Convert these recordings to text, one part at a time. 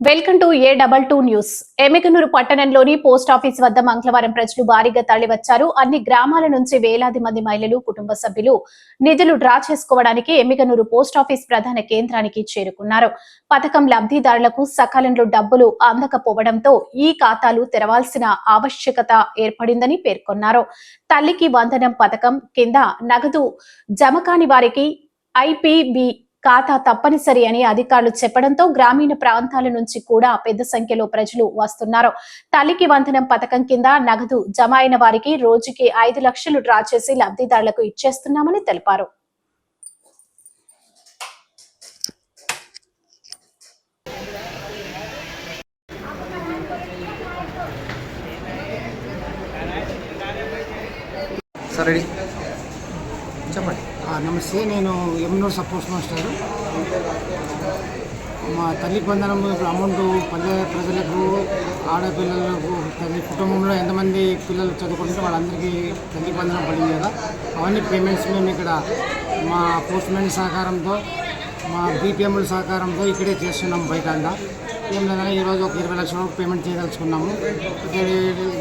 Welcome to A double two news. Yemmiganur పట్టణంలోని post office వద్ద మంగళవారం ప్రజలు భారీగా తరలివచ్చారు. అన్ని గ్రామాల నుంచి వేలాది మంది మహిళలు కుటుంబ సభ్యులు నిధులు డ్రా చేసుకోవడానికి ఎమికనూరు పోస్ట్ ఆఫీస్ ప్రధాన కేంద్రానికి చేరుకున్నారు. పథకం లబ్ధిదారులకు సకాలంలో డబ్బులు అందకపోవడంతో ఈ ఖాతాలు తెరవాల్సిన ఆవశ్యకత ఏర్పడిందని పేర్కొన్నారు. తల్లికి వందనం పథకం కింద నగదు జమ కాని వారికి ఐపీబీ ఖాతా తప్పనిసరి అని అధికారులు చెప్పడంతో గ్రామీణ ప్రాంతాల నుంచి కూడా పెద్ద సంఖ్యలో ప్రజలు వస్తున్నారు. తల్లికి వందనం పథకం కింద నగదు జమ అయిన వారికి రోజుకి ఐదు లక్షలు డ్రా చేసి లబ్ధిదారులకు ఇచ్చేస్తున్నామని తెలిపారు. సరే. చెప్పండి. నమస్తే నేను ఎమ్నూరు సపోర్ట్స్ మాస్టర్. మా తల్లి వందనం ఇప్పుడు అమౌంట్ పల్లె ప్రజలకు ఆడపిల్లలకు తల్లి కుటుంబంలో ఎంతమంది పిల్లలు చదువుకుంటే వాళ్ళందరికీ తల్లి బంధనం పడింది కదా. అవన్నీ పేమెంట్స్ మేము ఇక్కడ మా పోస్ట్ మ్యాన్ సహకారంతో మా బీపీఎంల సహకారంతో ఇక్కడే చేస్తున్నాం బయట ఏం లేదని ఈరోజు ఒక ఇరవై లక్షల వరకు పేమెంట్ చేయదలుచుకున్నాము.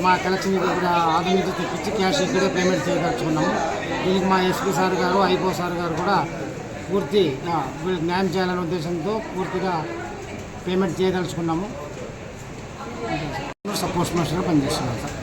మా కలెక్షన్ ఇక్కడ ఆధునిక తెప్పించి క్యాష్ ఇక్కడే పేమెంట్ చేయదలుచుకున్నాము. దీనికి మా ఎస్పీ సార్ గారు ఐపో సార్ గారు కూడా పూర్తి వీళ్ళకి న్యాయం చేయాలనే ఉద్దేశంతో పూర్తిగా పేమెంట్ చేయదలుచుకున్నాము. సపోస్ట్ మాస్టర్గా పనిచేస్తున్నాం సార్.